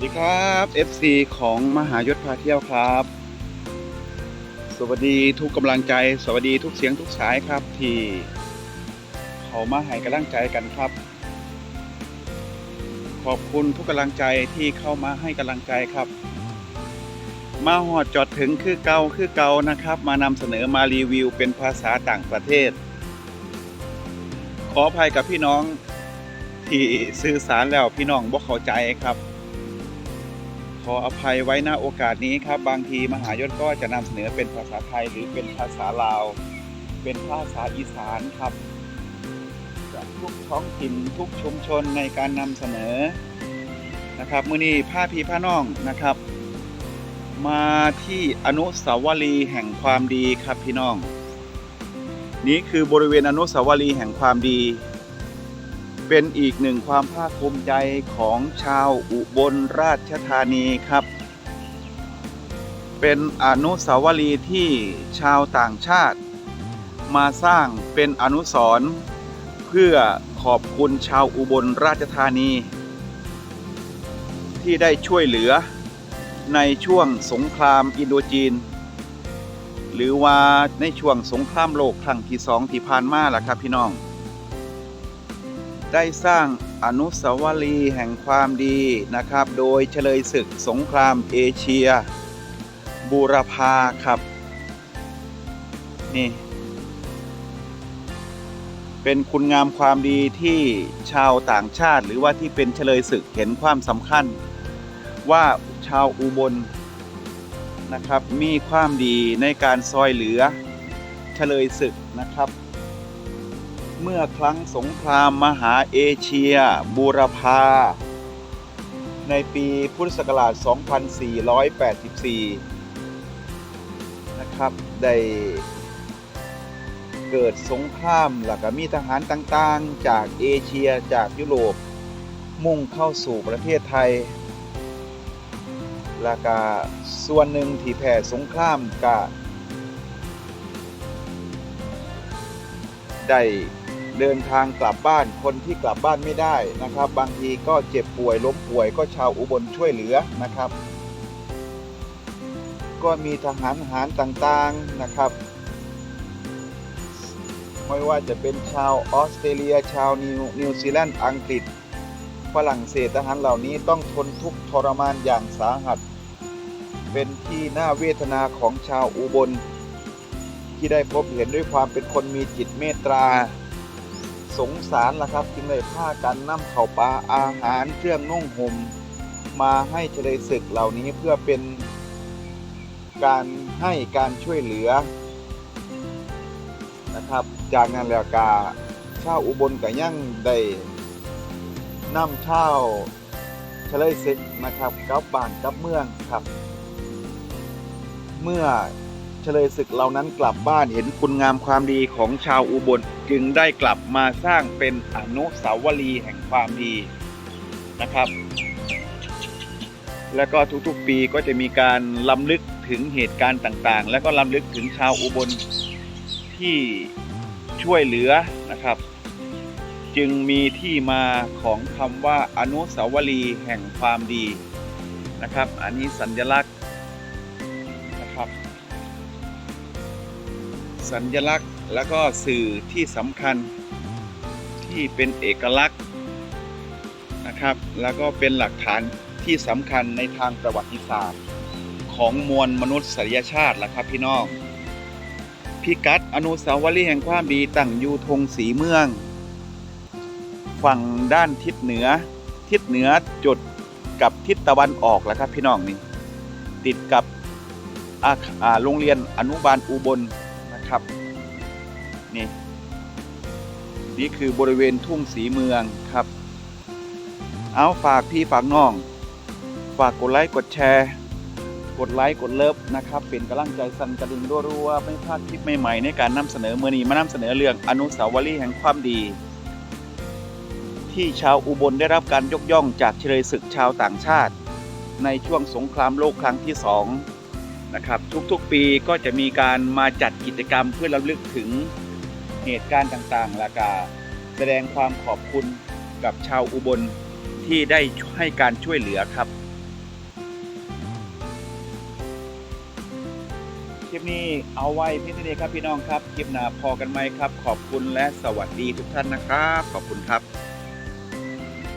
วัสดีครับ FC ของมหายศพาเที่ยวครับ สวัสดีทุกกำลังใจ สวัสดีทุกเสียงทุกสายครับ ที่เขามาให้กำลังใจกันครับ ขอบคุณทุกกำลังใจที่เข้ามาให้กำลังใจครับ มาหอดจอดถึงคือเกาคือเกานะครับ มานำเสนอมารีวิวเป็นภาษาต่างประเทศ ขออภัยกับพี่น้องที่สื่อสารแล้วพี่น้องบ่เข้าใจครับ ขออภัยไว้ณโอกาสนี้ครับ บางทีมหายศก็จะนำเสนอเป็นภาษาไทยหรือเป็นภาษาลาว เป็นภาษาอีสานครับจากทุกท้องถิ่นทุกชุมชนในการนำเสนอนะครับมื้อนี้ผ้าพีผ้าน้องนะครับ มาที่อนุสาวรีย์แห่งความดีครับพี่น้อง นี่คือบริเวณอนุสาวรีย์แห่งความดี เป็นอีกหนึ่งความภาคภูมิใจของชาวอุบลราชธานีครับ เป็นอนุสาวรีย์ที่ชาวต่างชาติ มาสร้างเป็นอนุสรณ์เพื่อขอบคุณชาวอุบลราชธานี ที่ได้ช่วยเหลือในช่วงสงครามอินโดจีน หรือว่าในช่วงสงครามโลกครั้งที่สองที่ผ่านมาล่ะครับพี่น้อง ได้สร้างอนุสาวรีย์แห่งความดีนะครับ โดยเฉลยศึกสงครามเอเชีย บูรพาครับ นี่ เป็นคุณงามความดีที่ชาวต่างชาติ หรือว่าที่เป็นเฉลยศึกเห็นความสำคัญ ว่าชาวอุบลนะครับ มีความดีในการซอยเหลือเฉลยศึกนะครับ เมื่อครั้งสงครามมหาเอเชีย บูรพา ในปีพุทธศักราช 2484 นะครับได้เกิดสงครามแล้วก็มีทหารต่างๆ จากเอเชียจากยุโรป มุ่งเข้าสู่ประเทศไทยแล้วก็ส่วนหนึ่งที่แผ่สงครามก็ได้ เดินทางกลับบ้านคนที่กลับบ้านไม่ได้นะครับ บางทีก็เจ็บป่วยล้มป่วยก็ชาวอุบลช่วยเหลือนะครับ ก็มีทหารหารต่างๆนะครับ ไม่ว่าจะเป็นชาวออสเตรเลีย ชาวนิวนิวซีแลนด์อังกฤษฝรั่งเศสทหารเหล่านี้ต้องทนทุกข์ทรมานอย่างสาหัส เป็นที่น่าเวทนาของชาวอุบล ที่ได้พบเห็นด้วยความเป็นคนมีจิตเมตตา สงสารล่ะครับจึงได้พากันนำข้าปลาอาหารเครื่องนุ่งห่มมาให้เฉลยศึกเหล่านี้เพื่อเป็นการให้การช่วยเหลือนะครับ จากนั้นแล้วกาชาวอุบลก็ยังได้นำชาวเฉลยศึกนะครับกลับบ้านกลับเมืองครับ เมื่อ เฉลยศึกเหล่านั้นกลับบ้านเห็นคุณงามความดีของชาวอุบลจึงได้กลับมาสร้างเป็นอนุสาวรีย์แห่งความดีนะครับ แล้วก็ทุกๆปีก็จะมีการล้ำลึกถึงเหตุการณ์ต่างๆ แล้วก็ล้ำลึกถึงชาวอุบลที่ช่วยเหลือนะครับ จึงมีที่มาของคำว่าอนุสาวรีย์แห่งความดีนะครับ อันนี้สัญลักษณ์ สัญลักษณ์แล้วก็สื่อที่สำคัญที่เป็นเอกลักษณ์นะครับ แล้วก็เป็นหลักฐานที่สำคัญในทางประวัติศาสตร์ ของมวลมนุษยชาติล่ะครับพี่น้องพิกัดอนุสาวรีย์แห่งความดีตั้งอยู่ธงสีเมือง ฝั่งด้านทิศเหนือ ทิศเหนือจุดกับทิศตะวันออกแล้วครับพี่น้องนี่ติดกับโรงเรียนอนุบาลอุบล นะครับ นี่ นี่คือบริเวณทุ่งสีเมืองครับ เอาฝากพี่ฝากน้อง ฝากกดไลค์กดแชร์ กดไลค์กดเลิฟนะครับ เป็นกำลังใจสั่นกระดิ่งรัวๆไม่พลาดคลิปใหม่ๆ ในการนำเสนอเมื่อนี้มานำเสนอเรื่องอนุสาวรีย์แห่งความดี ที่ชาวอุบลได้รับการยกย่องจากเฉลยศึกชาวต่างชาติ ในช่วงสงครามโลกครั้งที่สอง นะครับทุกๆปีก็จะมีการมาจัดกิจกรรมเพื่อรำลึกถึงเหตุการณ์ต่างๆ และกาแสดงความขอบคุณกับชาวอุบลที่ได้ให้การช่วยเหลือครับคลิปนี้เอาไว้พียงเท่นี้ครับพี่น้องครับ คลิปหน้าพอกันไหมครับ ขอบคุณและสวัสดีทุกท่านนะครับ ขอบคุณครับ